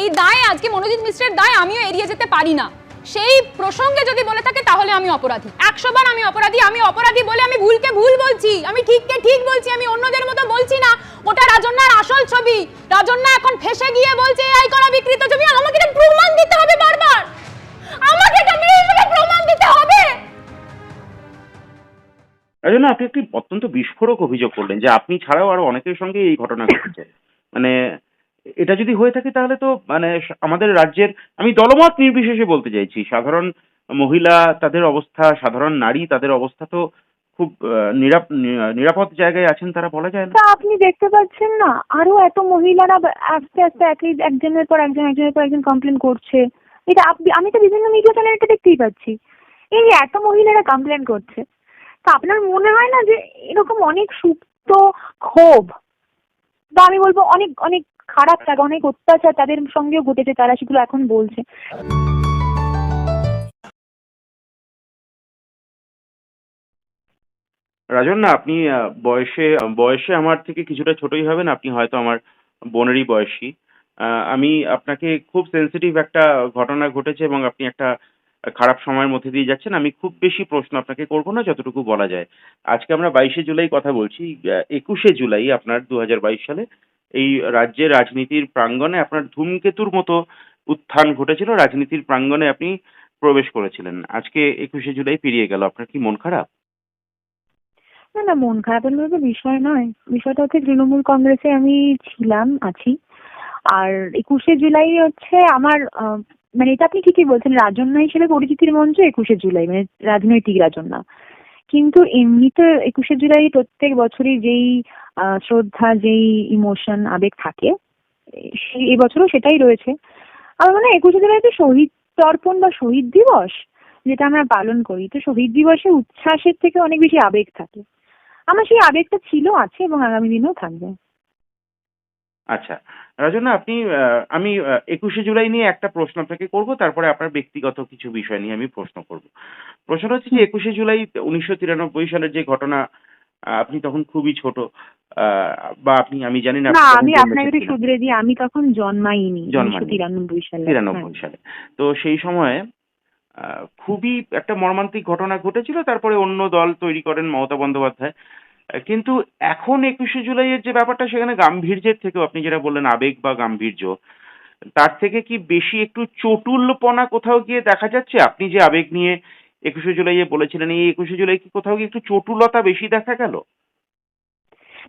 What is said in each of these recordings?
এই দায় আজকে মনোজিৎ মিশ্রের দায় আমিও এড়িয়ে যেতে পারি না। সেই প্রসঙ্গে যদি বলে থাকে, তাহলে আমি অপরাধী। একশো বার আমি অপরাধী আমি অপরাধী বলে আমি ভুলকে ভুল বলছি। আমি ঠিককে ঠিক বলছি, আমি অন্যদের মতো বলছি না। ওটা রাজন্যার আসল ছবি। রাজন্যা এখন ফেসে গিয়ে বলছে, এই করা বিকৃত ছবি, আমাকে এটা প্রমাণ দিতে হবে বারবার। আমাকে এটা হিসেবে প্রমাণ দিতে হবে। তাই জন্য আপনি একটি অত্যন্ত বিস্ফোরক অভিযোগ করলেন যে আপনি ছাড়াও আরও অনেকের সঙ্গে এই ঘটনা ঘটেছে। মানে এটা যদি হয়ে থাকে তাহলে তো মানে আমাদের রাজ্যের, আমি দলমত নির্বিশেষে বলতে চাইছি, সাধারণ মহিলা তাদের অবস্থা, সাধারণ নারী তাদের অবস্থা তো খুব নিরাপদ জায়গায় আছেন তারা বলা যায় না। আপনি দেখতে পাচ্ছেন না, আরও এত মহিলারা আস্তে আস্তে একই একজনের পর একজন, একজনের পর একজন কমপ্লেন করছে। এটা আমি তো বিভিন্ন মিডিয়া চ্যানেলে এটা দেখতেই পাচ্ছি। এই যে এত মহিলারা কমপ্লেন করছে, তা আপনার মনে হয় না যে এরকম অনেক সুপ্ত ক্ষোভ, বা আমি বলব অনেক অনেক খারাপ লাগা অনেক অত্যাচার তাদের সঙ্গেও ঘটেছে, তারা সেগুলো এখন বলছে। রাজন, না, আপনি বয়সে বয়সে আমার থেকে কিছুটা ছোটই হবেন, আপনি হয়তো আমার বোনেরই বয়সী। আমি আপনাকে খুব সেনসিটিভ একটা ঘটনা ঘটেছে এবং আপনি একটা খারাপ সময়ের মধ্যে দিয়ে যাচ্ছেন। আমি খুব বেশি প্রশ্ন আপনাকে করব না, যতটুকু বলা যায়। আজকে আমরা বাইশে জুলাই কথা বলছি। একুশে জুলাই আপনার দু সালে এই রাজ্যের রাজনীতির প্রাঙ্গণে আপনার ধূমকেতুর মতো উত্থান ঘটেছিল, রাজনীতির প্রাঙ্গণে আপনি প্রবেশ করেছিলেন। আজকে একুশে জুলাই পেরিয়ে গেল, আপনার কি মন খারাপ? না না, মন খারাপের মতো বিষয় নয়। বিষয়টা হচ্ছে তৃণমূল কংগ্রেসে আমি ছিলাম, আছি। আর একুশে জুলাই হচ্ছে আমার মানে এটা আপনি ঠিকই বলছেন, রাজন্যা হিসেবে পরিচিতির মঞ্চ একুশে জুলাই মানে রাজনৈতিক রাজন্যা। কিন্তু এমনিতে একুশে জুলাই প্রত্যেক বছরই যেই শ্রদ্ধা যেই ইমোশন আবেগ থাকে এ- সেই এবছরও সেটাই রয়েছে। আমার মনে হয় একুশে জুলাই তো শহীদ তর্পণ বা শহীদ দিবস যেটা আমরা পালন করি। তো শহীদ দিবসে উচ্ছ্বাসের থেকে অনেক বেশি আবেগ থাকে। আমার সেই আবেগটা ছিল আছে এবং আগামী দিনেও থাকবে। আচ্ছা রাজনা আপনি আমি একুশে জুলাই নিয়ে একটা প্রশ্ন আপনাকে করব তারপরে আপনার ব্যক্তিগত কিছু বিষয় নিয়ে আমি প্রশ্ন করব। প্রশ্ন হচ্ছে যে একুশে জুলাই উনিশশো তিরানব্বই সালের যে ঘটনা আপনি তখন খুবই ছোট বা আপনি আমি জানি না না আমি আপনাকে একটু। শুধরে দিই আমি তখন জন্মাইনি তিরানব্বই সালে। তিরানব্বই সালে। তো সেই সময়ে খুবই একটা মর্মান্তিক ঘটনা ঘটেছিল তারপরে অন্য দল তৈরি করেন মমতা বন্দ্যোপাধ্যায়। কিন্তু এখন একুশে জুলাইয়ের যে ব্যাপারটা সেখানে গাম্ভীর্যের থেকেও আপনি যেটা বললেন আবেগ বা গাম্ভীর্য তার থেকে কি বেশি একটু চটুলপনা কোথাও গিয়ে দেখা যাচ্ছে? আপনি যে আবেগ নিয়ে একুশে জুলাইয়ে বলেছিলেন এই একুশে জুলাই কি কোথাও একটু চটুলতা বেশি দেখা গেল?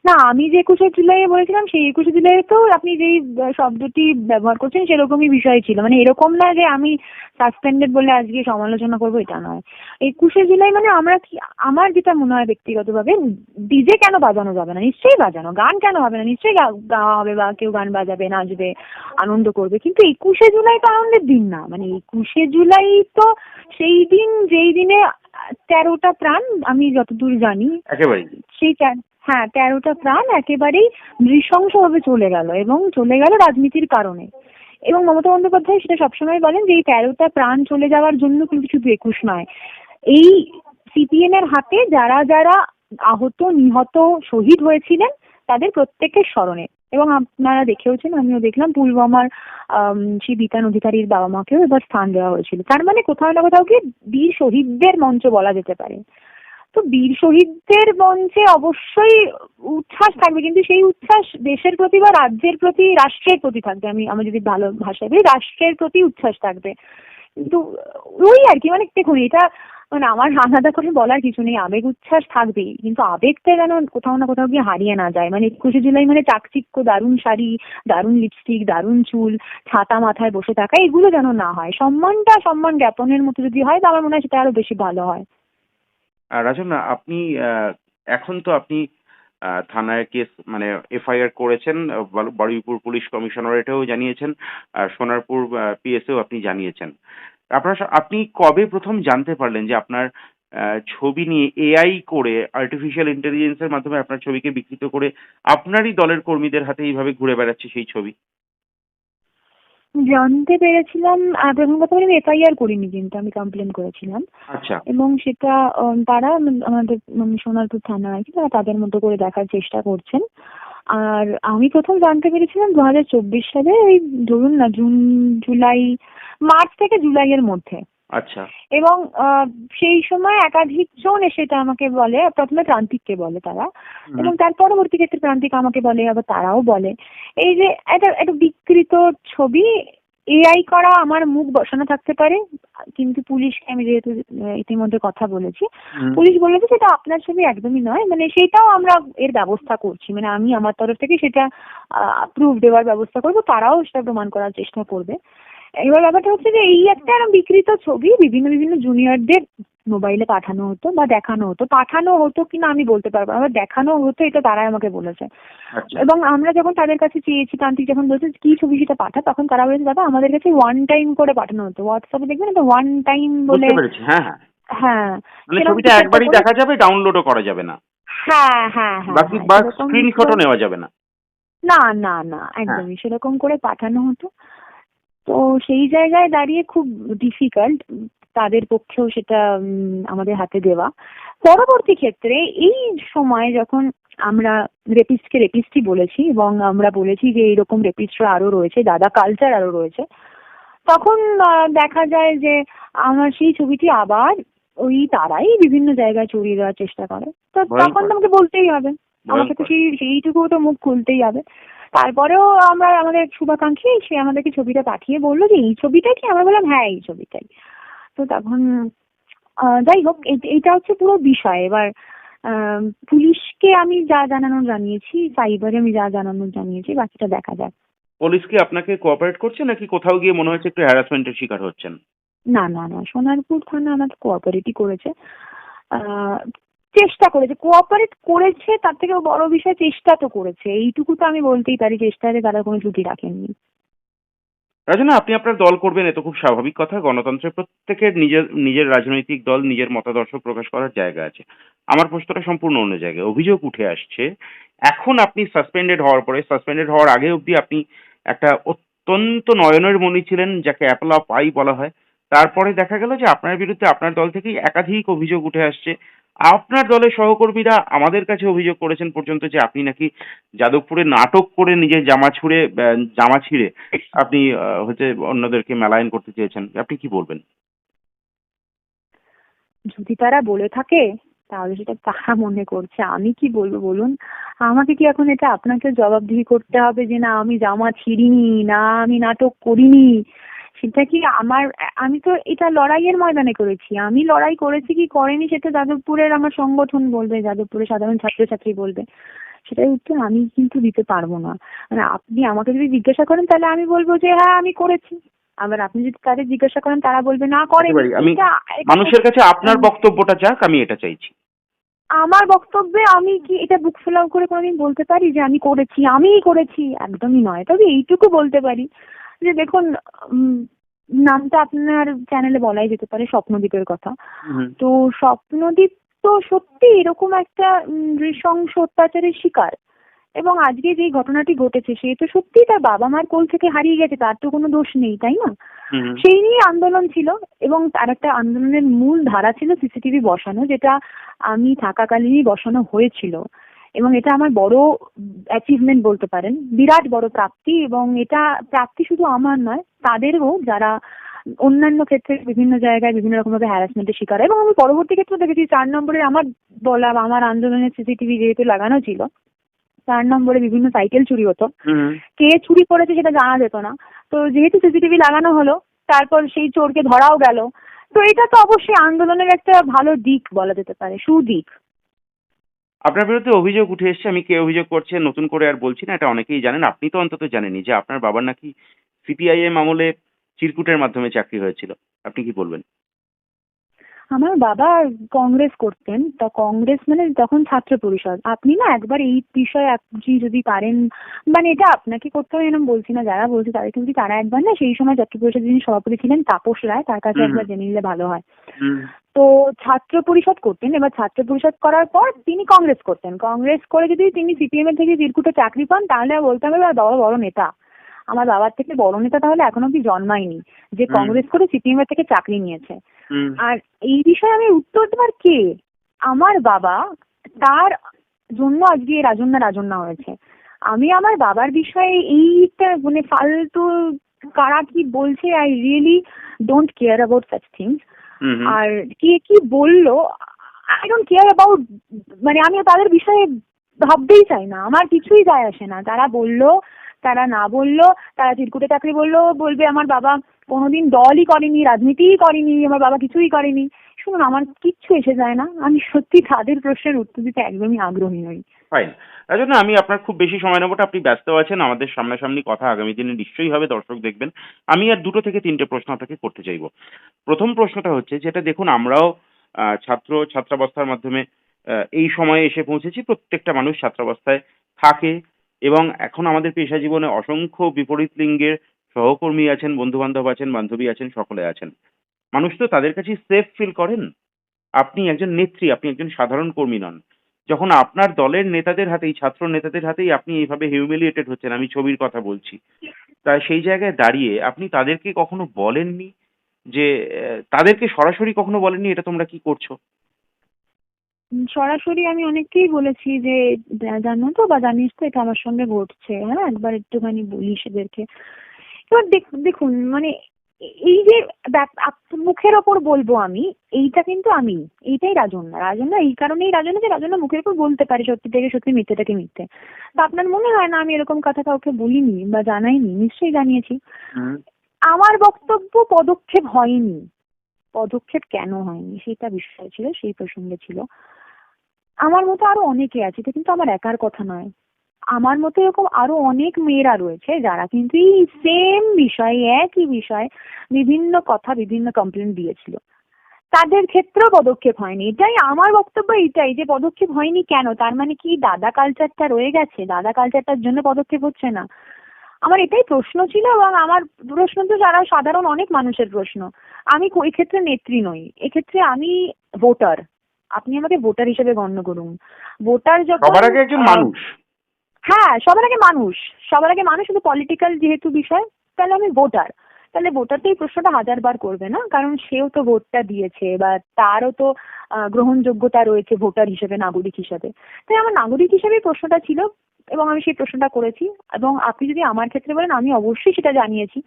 না আমি যে একুশে জুলাই বলেছিলাম সেই একুশে জুলাই তো আপনি যেই শব্দটি ব্যবহার করছেন সেরকমই বিষয় ছিল। মানে এরকম না যে আমি সাসপেন্ডেড বলে আজকে সমালোচনা করব এটা নয়। একুশে জুলাই মানে আমরা কি আমার যেটা মনে হয় ব্যক্তিগতভাবে ডিজে কেন বাজানো যাবে না? নিশ্চয়ই বাজানো। গান কেন হবে না? নিশ্চয়ই গাওয়া হবে বা কেউ গান বাজাবে নাচবে আনন্দ করবে। কিন্তু একুশে জুলাই তো আনন্দের দিন না। মানে একুশে জুলাই তো সেই দিন যেই দিনে তেরোটা প্রাণ আমি যতদূর জানি সেই হ্যাঁ তেরোটা প্রাণ একেবারেই নৃশংসভাবে চলে গেল এবং চলে গেল রাজনীতির কারণে। এবং মমতা বন্দ্যোপাধ্যায় সেটা সবসময় বলেন যে, এই তেরোটা প্রাণ চলে যাওয়ার জন্য কিন্তু শুধু একুশ নয়। এই সিপিএম এর হাতে যারা যারা আহত, নিহত, শহীদ হয়েছিলেন, তাদের প্রত্যেকের স্মরণে। এবং আপনারা দেখেওছেন, আমিও দেখলাম, পুলওয়ামার সেই বিতান অধিকারীর বাবা মাকেও এবার স্থান দেওয়া হয়েছিল। তার মানে কোথাও না কোথাও কি বীর শহীদদের মঞ্চ বলা যেতে পারে। তো বীর শহীদদের মঞ্চে অবশ্যই উচ্ছ্বাস থাকবে। কিন্তু সেই উচ্ছ্বাস দেশের প্রতি বা রাজ্যের প্রতি, রাষ্ট্রের প্রতি থাকবে। আমি আমি যদি ভালো ভাষায় বলি, রাষ্ট্রের প্রতি উচ্ছ্বাস থাকবে। কিন্তু ওই আর কি মানে দেখুন, এটা মানে আমার আলাদা করে বলার কিছু নেই। আবেগ উচ্ছ্বাস থাকবেই। কিন্তু আবেগটা যেন কোথাও না কোথাও গিয়ে হারিয়ে না যায়। মানে একুশে জুলাই মানে চাকচিক্য, দারুণ শাড়ি, দারুণ লিপস্টিক দারুণ চুল, ছাতা মাথায় বসে থাকা, এগুলো যেন না হয়। সম্মানটা সম্মান জ্ঞাপনের মতো যদি হয়, তো আমার মনে হয় সেটা আরও বেশি ভালো হয়। রাজনা, আপনি এখন তো আপনি থানায় কেস মানে এফআইআর করেছেন বারুইপুর পুলিশ কমিশনারেটেও জানিয়েছেন, আর সোনারপুর পিএসএও আপনি জানিয়েছেন। আপনার আপনি কবে প্রথম জানতে পারলেন যে আপনার ছবি নিয়ে এআই করে আর্টিফিশিয়াল ইন্টেলিজেন্সের মাধ্যমে আপনার ছবিকে বিকৃত করে, আপনারই দলের কর্মীদের হাতে এইভাবে ঘুরে বেড়াচ্ছে সেই ছবি? জানতে পেরেছিলাম প্রথম কথা বলি আমি এফআইআর করিনি কিন্তু আমি কমপ্লেন করেছিলাম। আচ্ছা। এবং সেটা উম, তারা উম, আমাদের উম, সোনারপুর থানা আছে তারা তাদের মতো করে দেখার চেষ্টা করছেন। আর আমি প্রথম জানতে পেরেছিলাম দু হাজার চব্বিশ সালে এই ধরুন না জুন জুলাই মার্চ থেকে জুলাইয়ের মধ্যে। আচ্ছা। এবং আহ, সেই সময় একাধিক জন এসে এটা আমাকে বলে প্রথমে প্রান্তিককে বলে তারা। হুম। এবং তার পরবর্তী ক্ষেত্রে প্রান্তিক আমাকে বলে আবার তারাও বলে। এই যে একটা একটা বিকৃত ছবি এআই করা আমার মুখ বসানো থাকতে পারে কিন্তু পুলিশকে আমি যেহেতু ইতিমধ্যে কথা বলেছি পুলিশ বলেছে সেটা আপনার ছবি একদমই নয় মানে সেটাও আমরা এর ব্যবস্থা করছি মানে আমি আমার তরফ থেকে সেটা প্রুফ দেওয়ার ব্যবস্থা করব তারাও সেটা প্রমাণ করার চেষ্টা করবে। এবার ব্যাপারটা হচ্ছে যে এই একটা বিকৃত ছবি বিভিন্ন বিভিন্ন জুনিয়রদের মোবাইলে পাঠানো হতো বা দেখানো হতো। পাঠানো হতো কিনা আমি বলতে পারব। আবার দেখানো হতো এটা তারাই আমাকে বলেছে। আচ্ছা। এবং আমরা যখন তাদের কাছে চেয়েছি তান্ত্রিক যখন বলছে কি ছবি সেটা পাঠা? তখন তারা বলেছে দাদা আমাদের কাছে ওয়ান টাইম করে পাঠানো হতো। হোয়াটসঅ্যাপে দেখবেন এটা ওয়ান টাইম বলে হ্যাঁ হ্যাঁ। হ্যাঁ। মানে ছবিটা একবারই দেখা যাবে ডাউনলোডও করা যাবে না। হ্যাঁ হ্যাঁ হ্যাঁ বাকি হ্যাঁ, বা স্ক্রিনশটও নেওয়া যাবে না। না না না একদমই সেরকম করে পাঠানো হতো। তো সেই জায়গায় দাঁড়িয়ে খুব ডিফিকাল্ট তাদের পক্ষেও সেটা উম, আমাদের হাতে দেওয়া। পরবর্তী ক্ষেত্রে এই সময় যখন আমরা রেপিস্টকে রেপিস্টই বলেছি এবং আমরা বলেছি যে এরকম রেপিস্টরা আরও রয়েছে দাদা কালচার আরও রয়েছে তখন দেখা যায় যে আমার সেই ছবিটি আবার ওই তারাই বিভিন্ন জায়গায় চড়িয়ে দেওয়ার চেষ্টা করে। তো তখন তো আমাকে বলতেই হবে। আমাকে তো সেই সেইটুকু তো মুখ খুলতেই হবে। তারপরেও আমরা আমাদের শুভাকাঙ্ক্ষী সে আমাদেরকে ছবিটা পাঠিয়ে বলল যে এই ছবিটা কি? আমরা বললাম হ্যাঁ এই ছবিটাই। তো তখন যাই হোক এইটা হচ্ছে পুরো বিষয়। এবার পুলিশকে আমি যা জানানোর জানিয়েছি সাইবারে আমি যা জানানোর জানিয়েছি বাকিটা দেখা যাক। পুলিশ কি আপনাকে কোঅপারেট করছে নাকি কোথাও গিয়ে মনে হচ্ছে একটু হ্যারাসমেন্টের শিকার হচ্ছেন? না না না সোনারপুর থানা আমাকে কোঅপারেটই করেছে। চেষ্টা করেছে। কোঅপারেট করেছে তার থেকেও বড় বিষয় চেষ্টা তো করেছে। এইটুকু তো আমি বলতেই পারি চেষ্টাতে তারা কোনো ত্রুটি রাখেননি। রাজনা, আপনি আপনার দল করবেন, এ তো খুব স্বাভাবিক কথা। গণতন্ত্রের প্রত্যেকের নিজের নিজের রাজনৈতিক দল, নিজের মতাদর্শ প্রকাশ করার জায়গা আছে। আমার প্রশ্নটা সম্পূর্ণ অন্য জায়গায়। অভিযোগ উঠে আসছে, এখন আপনি সাসপেন্ডেড হওয়ার পরে সাসপেন্ডেড হওয়ার আগে অবধি আপনি একটা অত্যন্ত নয়নের মণি ছিলেন, যাকে অ্যাপল অফ আই বলা হয়। তারপরে দেখা গেল যে আপনার বিরুদ্ধে আপনার দল থেকেই একাধিক অভিযোগ উঠে আসছে। আপনার দলের সহকর্মীরা আমাদের কাছে অভিযোগ করেছেন পর্যন্ত যে আপনি নাকি যাদবপুরে নাটক করে নিজের জামা ছুঁড়ে জামা ছিঁড়ে আপনি হচ্ছে অন্যদেরকে মেলায়ন করতে চেয়েছেন। আপনি কি বলবেন? যদি তারা বলে থাকে, তাহলে সেটা তারা মনে করছে। আমি কি বলব বলুন? আমাকে কি এখন এটা আপনাকে জবাবদিহি করতে হবে যে না, আমি জামা ছিঁড়িনি, না আমি নাটক করিনি? সেটা কি আমার আমি তো এটা লড়াইয়ের ময়দানে করেছি। আমি লড়াই করেছি কি করেনি সেটা যাদবপুরের আমার সংগঠন বলবে যাদবপুরের সাধারণ ছাত্রছাত্রী বলবে। সেটার উত্তর আমি কিন্তু দিতে পারব না। মানে আপনি আমাকে যদি জিজ্ঞাসা করেন তাহলে আমি বলব যে হ্যাঁ আমি করেছি। আবার আপনি যদি তাদের জিজ্ঞাসা করেন তারা বলবে না এটা- মানুষের কাছে আপনার বক্তব্যটা যাক আমি এটা চাইছি। আমার বক্তব্যে আমি কি এটা বুক ফেলাও করে কোনোদিন বলতে পারি যে আমি করেছি আমিই করেছি? একদমই নয়। তবে এইটুকু বলতে পারি। যে দেখুন নামটা আপনার চ্যানেলে বলাই যেতে পারে স্বপ্নদ্বীপের কথা। তো স্বপ্নদ্বীপ তো সত্যি এরকম একটা নৃশংস অত্যাচারের শিকার। এবং আজকে যে ঘটনাটি ঘটেছে সে তো সত্যি তার বাবা মার কোল থেকে হারিয়ে গেছে তার তো কোনো দোষ নেই তাই না? সেই নিয়ে আন্দোলন ছিল এবং তার একটা আন্দোলনের মূল ধারা ছিল সিসিটিভি বসানো যেটা আমি থাকাকালীনই বসানো হয়েছিল। এবং এটা আমার বড় অ্যাচিভমেন্ট বলতে পারেন। বিরাট বড় প্রাপ্তি এবং এটা প্রাপ্তি শুধু আমার নয় তাদেরও যারা অন্যান্য ক্ষেত্রে বিভিন্ন জায়গায় বিভিন্ন রকম ভাবে হ্যারাসমেন্টের শিকার হয় এবং আমি পরবর্তী ক্ষেত্রে দেখেছি চার নম্বরে আমার বলা বা আমার আন্দোলনের সিসিটিভি যেহেতু লাগানো ছিল চার নম্বরে বিভিন্ন সাইকেল চুরি হতো। কে চুরি করেছে সেটা জানা যেত না। তো যেহেতু সিসিটিভি লাগানো হলো তারপর সেই চোরকে ধরাও গেল তো এটা তো অবশ্যই আন্দোলনের একটা ভালো দিক বলা যেতে পারে সুদিক। আপনার বিরুদ্ধে অভিযোগ উঠে এসেছে আমি কে অভিযোগ করছে নতুন করে আর বলছি না এটা অনেকেই জানেন। আপনি তো অন্তত জানেনই যে আপনার বাবার নাকি সিপিআইএম আমলে চিরকুটের মাধ্যমে চাকরি হয়েছিল। আপনি কি বলবেন? আমার বাবা কংগ্রেস করতেন তা কংগ্রেস মানে তখন ছাত্র পরিষদ। আপনি না একবার এই বিষয়ে আপনি যদি পারেন মানে এটা আপনাকে করতে হবে এরকম বলছি না যারা বলছে তাদেরকে যদি তারা একবার না সেই সময় ছাত্র পরিষদের যিনি সভাপতি ছিলেন তাপস রায় তার কাছে একবার জেনে নিলে ভালো হয়। তো ছাত্র পরিষদ করতেন। এবার ছাত্র পরিষদ করার পর তিনি কংগ্রেস করতেন। কংগ্রেস করে যদি তিনি সিপিএম এর থেকে চিরকুটে চাকরি পান তাহলে বলতে হবে "বাহ, বড় বড় নেতা। আমার বাবার থেকে বড় নেতা তাহলে এখনও অব্দি জন্মায়নি যে কংগ্রেস করে সিপিএম এর থেকে চাকরি নিয়েছে। আর এই বিষয়ে আমি উত্তর দেবার কে? আমার বাবা তার জন্য আজকে রাজন্যা রাজন্যা হয়েছে। আমি আমার বাবার বিষয়ে এইটা মানে ফালতু কারা কি বলছে I really don't care about such things. আর কে কি বলল আই ডোন্ট কেয়ার অ্যাবাউট মানে আমি তাদের বিষয়ে ভাবতেই চাই না। আমার কিছুই যায় আসে না। তারা বলল, তারা না বলল, তারা চিরকুটে চাকরি বলল, বলবে আমার বাবা কোনোদিন দলই করেনি, রাজনীতিই করেনি, আমার বাবা কিছুই করেনি। শুনুন আমার কিচ্ছু এসে যায় না। আমি সত্যি তাদের প্রশ্নের উত্তর দিতে একদমই আগ্রহী নই। ফাইন আমি আপনার খুব বেশি সময় নেব আপনি ব্যস্ত আছেন, আমাদের সামনাসামনি কথা আগামী দিনে নিশ্চয়ই হবে, দর্শক দেখবেন। আমি আর দুটো থেকে তিনটে প্রশ্ন আপনাকে করতে চাইব। প্রথম প্রশ্নটা হচ্ছে, যেটা দেখুন, আমরাও ছাত্র, ছাত্রাবস্থার মাধ্যমে এই সময়ে এসে পৌঁছেছি, প্রত্যেকটা মানুষ ছাত্রাবস্থায় থাকে এবং এখন আমাদের পেশা জীবনে অসংখ্য বিপরীত লিঙ্গের সহকর্মী আছেন বন্ধু বান্ধব আছেন, বান্ধবী আছেন, সকলে আছেন। মানুষ তো তাদের কাছে সেফ ফিল করেন। আপনি একজন নেত্রী, আপনি একজন সাধারণ কর্মী নন। যখন আপনার দলের নেতাদের হাতেই, ছাত্র নেতাদের হাতেই আপনি এইভাবে হিউমিলিয়েটেড হচ্ছেন, আমি ছবির কথা বলছি। তা সেই জায়গায় দাঁড়িয়ে আপনি তাদেরকে কখনো বলেননি যে তাদেরকে সরাসরি কখনো বলেননি এটা তোমরা কি করছ? সরাসরি আমি অনেককেই বলেছি যে জানো তো বা জানিস তো এটা আমার সঙ্গে ঘটছে হ্যাঁ? একবার একটুখানি বলিস এদেরকে। এবার দেখুন মানে এই যে মুখের ওপর বলব আমি এইটা কিন্তু আমি এইটাই রাজন্যা। রাজন্যা এই কারণেই রাজন্যা যে রাজন্যা মুখের ওপর বলতে পারে সত্যি থেকে সত্যি মিথ্যেটাকে মিথ্যে। তা আপনার মনে হয় না আমি এরকম কথা কাউকে বলিনি বা জানাইনি? নিশ্চয়ই জানিয়েছি। আমার বক্তব্য পদক্ষেপ হয়নি। পদক্ষেপ কেন হয়নি? সেটা বিষয় ছিল সেই প্রসঙ্গে ছিল। আমার মতো আরও অনেকে আছে এটা কিন্তু আমার একার কথা নয়। আমার মতো এরকম আরও অনেক মেয়েরা রয়েছে যারা কিন্তু এই সেম বিষয়ে একই বিষয়ে বিভিন্ন কথা বিভিন্ন কমপ্লেন দিয়েছিল। তাদের ক্ষেত্রেও পদক্ষেপ হয়নি। এটাই আমার বক্তব্য এটাই যে পদক্ষেপ হয়নি কেন? তার মানে কি দাদা কালচারটা রয়ে গেছে? দাদা কালচারটার জন্য পদক্ষেপ হচ্ছে না? আমার এটাই প্রশ্ন ছিল এবং আমার প্রশ্ন তো যারা সাধারণ অনেক মানুষের প্রশ্ন। আমি ওই ক্ষেত্রে নেত্রী নই। এক্ষেত্রে আমি ভোটার আপনি আমাকে ভোটার হিসেবে গণ্য করুন। ভোটার যখন একজন মানুষ। হ্যাঁ সবার আগে মানুষ। সবার আগে মানুষ শুধু পলিটিক্যাল যেহেতু বিষয়, তাহলে আমি ভোটার তাহলে ভোটার তো এই প্রশ্নটা হাজারবার করবে না? কারণ সেও তো ভোটটা দিয়েছে বা তারও তো গ্রহণযোগ্যতা রয়েছে ভোটার হিসেবে, নাগরিক হিসেবে। তাই আমার নাগরিক হিসেবে প্রশ্নটা ছিল এবং আমি সেই প্রশ্নটা করেছি। এবং আপনি যদি আমার ক্ষেত্রে বলেন, আমি অবশ্যই সেটা জানিয়েছি।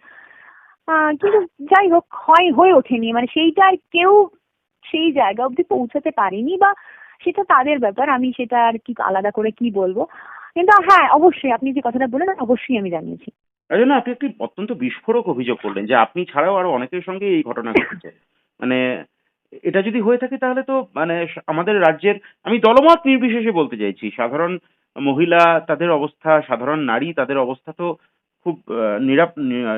কিন্তু যাই হোক, হয়, হয়ে ওঠেনি। মানে সেইটা আর কেউ সেই জায়গা অবধি পৌঁছাতে পারেনি বা সেটা তাদের ব্যাপার। আমি সেটা আর কি আলাদা করে কি বলব? কিন্তু হ্যাঁ অবশ্যই আপনি যে কথাটা বললেন অবশ্যই আমি জানিয়েছি। তার জন্য আপনি একটি অত্যন্ত বিস্ফোরক অভিযোগ করলেন যে আপনি ছাড়াও আরও অনেকের সঙ্গে এই ঘটনা ঘটেছে। মানে এটা যদি হয়ে থাকে তাহলে তো মানে আমাদের রাজ্যের আমি দলমত নির্বিশেষে বলতে চাইছি সাধারণ মহিলা তাদের অবস্থা সাধারণ নারী তাদের অবস্থা তো খুব নিরাপ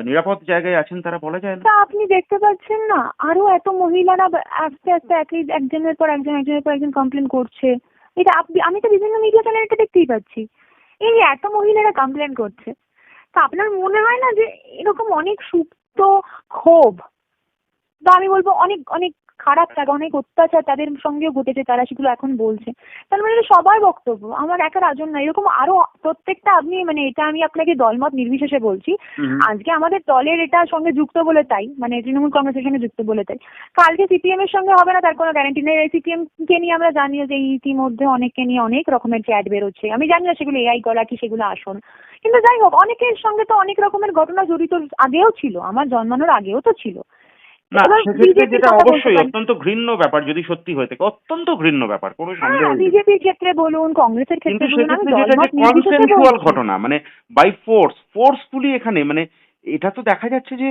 নিরাপদ জায়গায় আছেন তারা বলা যায় না। আপনি দেখতে পাচ্ছেন না আরও এত মহিলারা আস্তে আস্তে একই একজনের পর একজন একজনের পর একজন কমপ্লেন করছে। এটা আমি তো বিভিন্ন মিডিয়া চ্যানেলে দেখতেই পাচ্ছি। এই যে এত মহিলারা কমপ্লেন করছে। তা আপনার মনে হয় না যে এরকম অনেক সুপ্ত ক্ষোভ? বা আমি বলব অনেক অনেক খারাপ লাগা অনেক অত্যাচার তাদের সঙ্গেও ঘটেছে তারা সেগুলো এখন বলছে। তার মানে এটা সবার বক্তব্য আমার একা রাজন না এরকম আরও প্রত্যেকটা আপনি মানে এটা আমি আপনাকে দলমত নির্বিশেষে বলছি। আজকে আমাদের দলের এটা সঙ্গে যুক্ত বলে তাই মানে তৃণমূল কংগ্রেসের সঙ্গে যুক্ত বলে তাই। কালকে সিপিএম এর সঙ্গে হবে না তার কোনো গ্যারান্টি নেই। সিপিএম কে নিয়ে আমরা জানি যে ইতিমধ্যে অনেককে নিয়ে অনেক রকমের চ্যাট বেরোচ্ছে। আমি জানি না সেগুলো এআই করা কি সেগুলো আসন কিন্তু যাই হোক অনেকের সঙ্গে তো অনেক রকমের ঘটনা জড়িত আগেও ছিল আমার জন্মানোর আগেও তো ছিল। না সেক্ষেত্রে যেটা অবশ্যই অত্যন্ত ঘৃণ্য ব্যাপার যদি সত্যি হয়ে থাকে অত্যন্ত ঘৃণ্য ব্যাপার কোনো সন্দেহ হ্যাঁ নেই। বিজেপির ক্ষেত্রে বলুন কংগ্রেসের ক্ষেত্রে বলুন আমি সেক্ষেত্রে যেটা যে দলমত নির্বিশেষে ঘটনা মানে বাই ফোর্স ফোর্সফুলি এখানে মানে এটা তো দেখা যাচ্ছে যে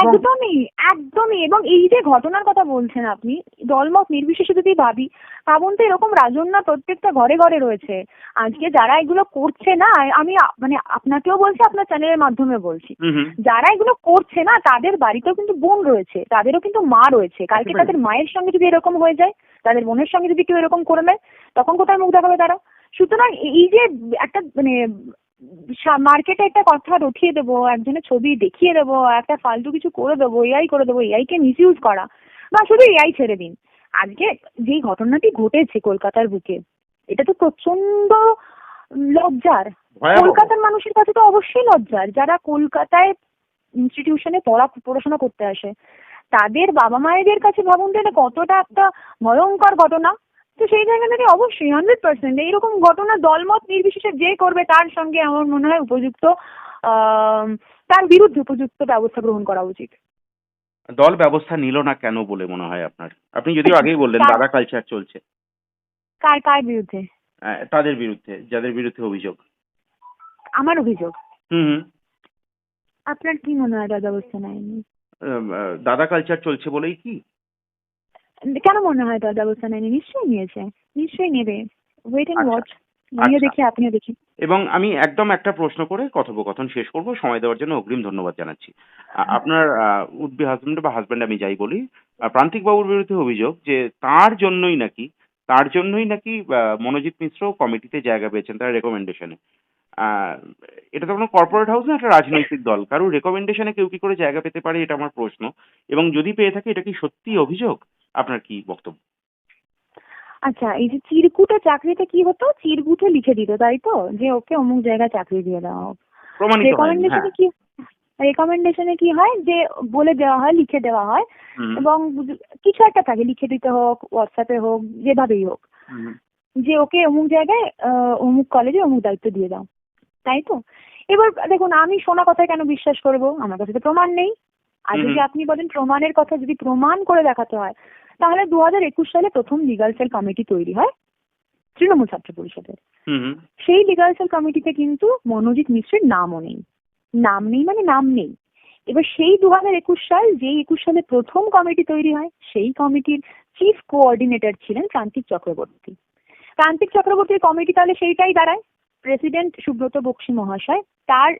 একদমই একদমই। এবং এই যে ঘটনার কথা বলছেন আপনি দলমত নির্বিশেষে যদি ভাবি ভাবুন তো এরকম রাজন্যা প্রত্যেকটা ঘরে ঘরে রয়েছে। আজকে যারা এগুলো করছে না আমি মানে আপনাকেও বলছি আপনার চ্যানেলের মাধ্যমে বলছি। যারা এগুলো করছে না তাদের বাড়িতেও কিন্তু বোন রয়েছে তাদেরও কিন্তু মা রয়েছে। কালকে তাদের মায়ের সঙ্গে যদি এরকম হয়ে যায় তাদের বোনের সঙ্গে যদি কেউ এরকম করে নেয় তখন কোথায় মুখ দেখাবে তারা? সুতরাং এই যে একটা মানে মার্কেটে একটা কথা রটিয়ে দেবো একজনের ছবি দেখিয়ে দেবো একটা ফালতু কিছু করে দেবো এআই করে দেবো এআই কে মিসইউজ করা। বা শুধু এআই ছেড়ে দিন। আজকে যেই ঘটনাটি ঘটেছে কলকাতার বুকে এটা তো প্রচণ্ড লজ্জার। কলকাতার মানুষের কাছে তো অবশ্যই লজ্জার। যারা কলকাতায় ইনস্টিটিউশনে পড়া পড়াশোনা করতে আসে তাদের বাবা মায়েদের কাছে ভাবুন তো এটা কতটা একটা ভয়ঙ্কর ঘটনা। তো সেই জায়গা থেকে অবশ্যই হান্ড্রেড পার্সেন্ট এইরকম ঘটনা দলমত নির্বিশেষে যে করবে তার সঙ্গে আমার মনে হয় উপযুক্ত তার বিরুদ্ধে উপযুক্ত ব্যবস্থা গ্রহণ করা উচিত। দল ব্যবস্থা নিল না কেন বলে মনে হয় আপনার? আপনি যদিও আগেই বললেন দাদা কালচার চলছে। কার কার বিরুদ্ধে? তাদের বিরুদ্ধে যাদের বিরুদ্ধে অভিযোগ। আমার অভিযোগ? হুম আপনার কি মনে হয় তার ব্যবস্থা নেয়নি? দাদা কালচার চলছে বলেই কি? কেন মনে হয় তার ব্যবস্থা নেয়নি নিশ্চয়ই নিয়েছে। নিশ্চয়ই নেবে। ওয়েট এন্ড আচ্ছা। ওয়াচ আমিও আচ্ছা। দেখি আপনিও দেখি। এবং আমি একদম একটা প্রশ্ন করে কথোপকথন শেষ করব। সময় দেওয়ার জন্য অগ্রিম ধন্যবাদ জানাচ্ছি। আপনার উডবি হাজবেন্ড বা হাজবেন্ড আমি যাই বলি প্রান্তিক বাবুর বিরুদ্ধে অভিযোগ যে তার জন্যই নাকি তার জন্যই নাকি মনোজিৎ মিশ্র কমিটিতে জায়গা পেয়েছেন তার রেকমেন্ডেশনে এটা তো কোনো কর্পোরেট হাউস না একটা রাজনৈতিক দল। কারোর রেকমেন্ডেশনে কেউ কি করে জায়গা পেতে পারে এটা আমার প্রশ্ন। এবং যদি পেয়ে থাকে এটা কি সত্যি অভিযোগ? আপনার কি বক্তব্য? আচ্ছা এই যে চিরকুটে চাকরিতে কি হতো? চিরকুটে লিখে দিত তাই তো? যে ওকে অমুক জায়গায় চাকরি দিয়ে দেওয়া হোক। রেকমেন্ডেশনে হ্যাঁ কি রেকমেন্ডেশনে কি হয়? যে বলে দেওয়া হয় লিখে দেওয়া হয়। এবং কিছু একটা থাকে লিখে দিতে হোক হোয়াটসঅ্যাপে হোক যেভাবেই হোক। যে ওকে অমুক জায়গায় অমুক কলেজে অমুক দায়িত্ব দিয়ে দাও। তাই তো? এবার দেখুন আমি শোনা কথায় কেন বিশ্বাস করব? আমার কাছে তো প্রমাণ নেই। আর যদি আপনি বলেন প্রমাণের কথা যদি প্রমাণ করে দেখাতে হয় তাহলে দু হাজার একুশ সালে প্রথম লিগাল সেল কমিটি তৈরি হয় তৃণমূল ছাত্র পরিষদের। সেই লিগাল সেল কমিটিতে কিন্তু মনোজিৎ মিশ্রের নামও নেই। নাম নেই মানে নাম নেই। এবার সেই দু হাজার একুশ সাল যেই একুশ সালে প্রথম কমিটি তৈরি হয় সেই কমিটির চিফ কোঅর্ডিনেটর ছিলেন প্রান্তিক চক্রবর্তী। প্রান্তিক চক্রবর্তীর কমিটি তাহলে সেইটাই দাঁড়ায়। প্রেসিডেন্ট সুব্রত বক্সী মহাশয় তার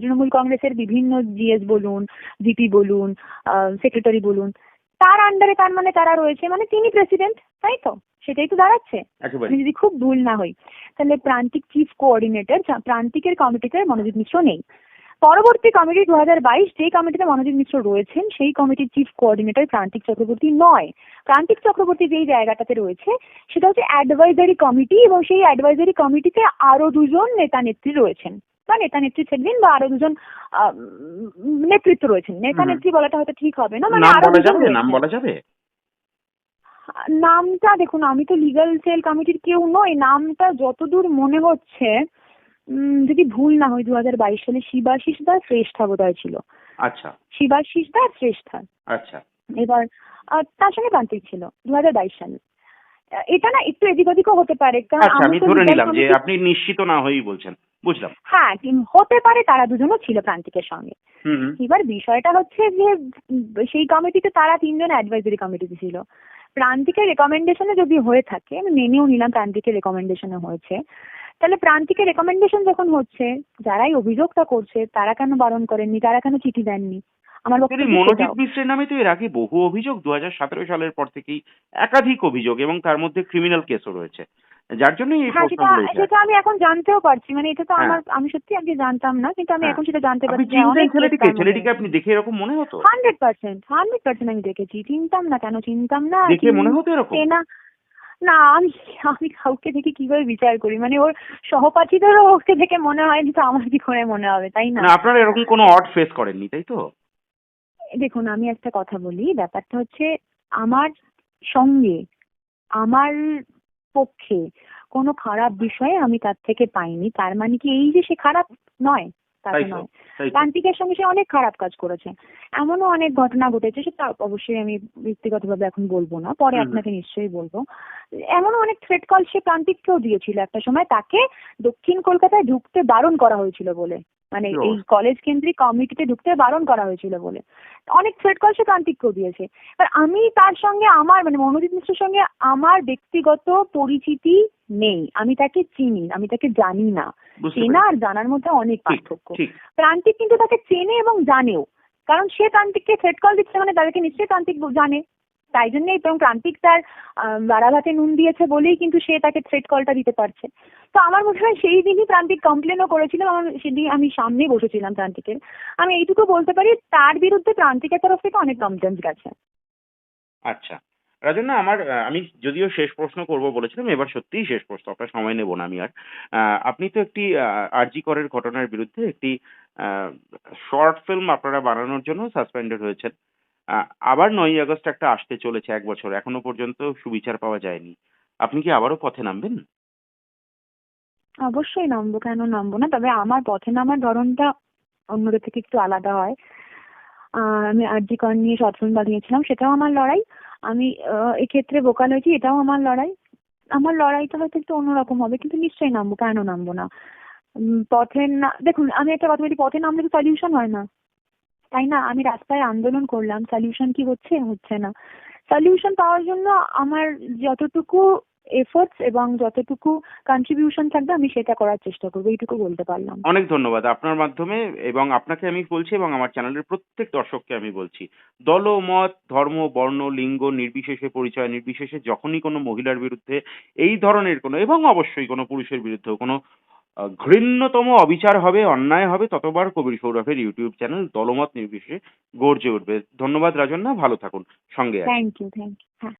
তৃণমূল কংগ্রেসের বিভিন্ন জিএস বলুন জিপি বলুন সেক্রেটারি বলুন তার আন্ডারে তার মানে তারা রয়েছে মানে তিনি প্রেসিডেন্ট তাই তো? সেটাই তো দাঁড়াচ্ছে। আমি যদি খুব ভুল না হই তাহলে প্রান্তিক চিফ কোঅর্ডিনেটর প্রান্তিকের কমিটিতে মনোজিৎ মিশ্র নেই। পরবর্তী কমিটি দু হাজার বাইশ যে কমিটিতে মনোজিৎ মিশ্র রয়েছেন সেই কমিটির চিফ কোঅর্ডিনেটর প্রান্তিক চক্রবর্তী নয়। প্রান্তিক চক্রবর্তী যেই জায়গাটাতে রয়েছে সেটা হচ্ছে অ্যাডভাইজারি কমিটি এবং সেই অ্যাডভাইজারি কমিটিতে আরও দুজন নেতা নেত্রী রয়েছেন। বা নেতা নেত্রী থাকবেন বা আরও দুজন নেতৃত্ব রয়েছেন। নেতা নেত্রী বলাটা হয়তো ঠিক হবে না মানে নাম আরও বলা যাবে? নাম বলা যাবে? নামটা দেখুন আমি তো লিগ্যাল সেল কমিটির কেউ নই। নামটা যতদূর মনে হচ্ছে যদি ভুল না হয় দু হাজার বাইশ সালে শিবাশিস দাস শ্রেষ্ঠা বোধহয় ছিল। আচ্ছা। শিবাশিস দাস শ্রেষ্ঠা। আচ্ছা। এবার তার সঙ্গে প্রান্তিক ছিল দু হাজার বাইশ সালে। এটা না একটু এদিক ওদিকও হতে পারে আচ্ছা আমি ধরে নিলাম যে আপনি নিশ্চিত না হয়েই বলছেন বুঝলাম। হ্যাঁ হতে পারে তারা দুজনও ছিল প্রান্তিকের সঙ্গে। এবার বিষয়টা হচ্ছে যে সেই কমিটিতে তারা তিনজন অ্যাডভাইজারি কমিটিতে ছিল। প্রান্তিকের রেকমেন্ডেশনে যদি হয়ে থাকে আমি মেনেও নিলাম প্রান্তিকের রেকমেন্ডেশনে হয়েছে। তাহলে প্রান্তিকের রেকমেন্ডেশন যখন হচ্ছে যারাই অভিযোগটা করছে তারা কেন বারণ করেননি? তারা কেন চিঠি দেননি? আমার মনোজিৎ মিশ্রের নামে তো এর আগে বহু অভিযোগ দু সালের পর থেকেই একাধিক অভিযোগ এবং তার মধ্যে ক্রিমিনাল কেসও রয়েছে। যার জন্যই এই হ্যাঁ সেটা আমি এখন জানতেও পারছি। মানে এটা তো হ্যাঁ। আমার আমি সত্যি আগে জানতাম না কিন্তু আমি হ্যাঁ। এখন সেটা জানতে পারছি ছেলেটিকে ছেলেটিকে আপনি দেখে এরকম মনে হতো? হান্ড্রেড পার্সেন্ট হান্ড্রেড পার্সেন্ট আমি দেখেছি। চিনতাম না কেন চিনতাম না দেখে মনে হতো এরকম? না আমি আমি কাউকে দেখে কীভাবে বিচার করি? মানে ওর সহপাঠীদেরও ওকে দেখে মনে হয়নি তো আমার কি করে মনে হবে তাই না? না আপনারা এরকম কোনো অড ফেস করেননি তাই তো? দেখুন আমি একটা কথা বলি। ব্যাপারটা হচ্ছে আমার সঙ্গে আমার পক্ষে কোনো খারাপ বিষয়ে আমি তার থেকে পাইনি। তার মানে কি এই যে সে খারাপ নয় প্রান্তিকের সঙ্গে সে অনেক খারাপ কাজ করেছে। এমনও অনেক ঘটনা ঘটেছে সেটা অবশ্যই আমি ব্যক্তিগতভাবে এখন বলব না পরে আপনাকে নিশ্চয়ই বলব। এমনও অনেক থ্রেট কল সে প্রান্তিককেও দিয়েছিল একটা সময় তাকে দক্ষিণ কলকাতায় ঢুকতে বারণ করা হয়েছিল বলে। মানে এই কলেজ কেন্দ্রিক কমিটিতে ঢুকতে বারণ করা হয়েছিল বলে। অনেক থ্রেট কল সে প্রান্তিককেও দিয়েছে। এবার আমি তার সঙ্গে আমার মানে মনোজিৎ মিশ্রের সঙ্গে আমার ব্যক্তিগত পরিচিতি নেই। আমি তাকে চিনি আমি তাকে জানি না। চেনা আর জানার মধ্যে অনেক পার্থক্য। প্রান্তিক কিন্তু তাকে চেনে এবং জানেও। কারণ সে প্রান্তিককে থ্রেট কল দিচ্ছে মানে তাদেরকে নিশ্চয়ই প্রান্তিক জানে। তাই জন্যই এবং প্রান্তিক তার বাড়াভাতে নুন দিয়েছে বলেই কিন্তু সে তাকে থ্রেট কলটা দিতে পারছে। তো আমার মনে হয় সেই দিনই প্রান্তিক কমপ্লেনও করেছিল, আমার সেদিন আমি সামনে বসেছিলাম প্রান্তিকের আমি এইটুকু বলতে পারি, তার বিরুদ্ধে প্রান্তিকের তরফ থেকে অনেক কমপ্লেন গেছে। আচ্ছা। রাজন্য আমার আমি যদিও শেষ প্রশ্ন করব বলেছিলাম, এবার সত্যিই শেষ প্রশ্ন আপনার সময় নেব না আমি আর। আপনি তো একটি আরজি করের ঘটনার বিরুদ্ধে একটি শর্ট ফিল্ম আপনারা বানানোর জন্য সাসপেন্ডেড হয়েছেন। আবার নয়ই আগস্ট একটা আসতে চলেছে এক বছর, এখনও পর্যন্ত সুবিচার পাওয়া যায়নি। আপনি কি আবারও পথে নামবেন? অবশ্যই নামবো, কেন নামবো না? তবে আমার পথে নামার ধরনটা অন্যদের থেকে একটু আলাদা হয়। আমি আরজি কর নিয়ে সৎসঙ্গ বানিয়েছিলাম, সেটাও আমার লড়াই। আমি এক্ষেত্রে বোকাল হয়েছি, এটাও আমার লড়াই। আমার লড়াইটা হয়তো একটু অন্যরকম হবে, কিন্তু নিশ্চয়ই নামবো, কেন নামবো না? পথে না, দেখুন, আমি একটা কথা বলি, পথে নামলে তো সলিউশন হয় না। তাই না? আমি রাস্তায় আন্দোলন করলাম সলিউশন কি হচ্ছে? হচ্ছে না। সলিউশন পাওয়ার জন্য আমার যতটুকু এফোর্টস এবং যতটুকু কন্ট্রিবিউশন থাকবে, আমি সেটা করার চেষ্টা করব। এইটুকু বলতে পারলাম। অনেক ধন্যবাদ আপনার মাধ্যমে এবং আপনাকে আমি বলছি এবং আমার চ্যানেলের প্রত্যেক দর্শককে আমি বলছি, দল, মত, ধর্ম, বর্ণ, লিঙ্গ, নির্বিশেষে পরিচয়, নির্বিশেষে যখনই কোনো মহিলার বিরুদ্ধে এই ধরনের কোনো এবং অবশ্যই কোনো পুরুষের বিরুদ্ধেও কোনো ঘৃণ্যতম অবিচার হবে, অন্যায় হবে, ততবার কবির সৌরভের ইউটিউব চ্যানেল দলমত নির্বিশেষে গর্জে উঠবে ধন্যবাদ রাজন্যা, ভালো থাকুন, সঙ্গে। থ্যাংক ইউ থ্যাংক ইউ হ্যাঁ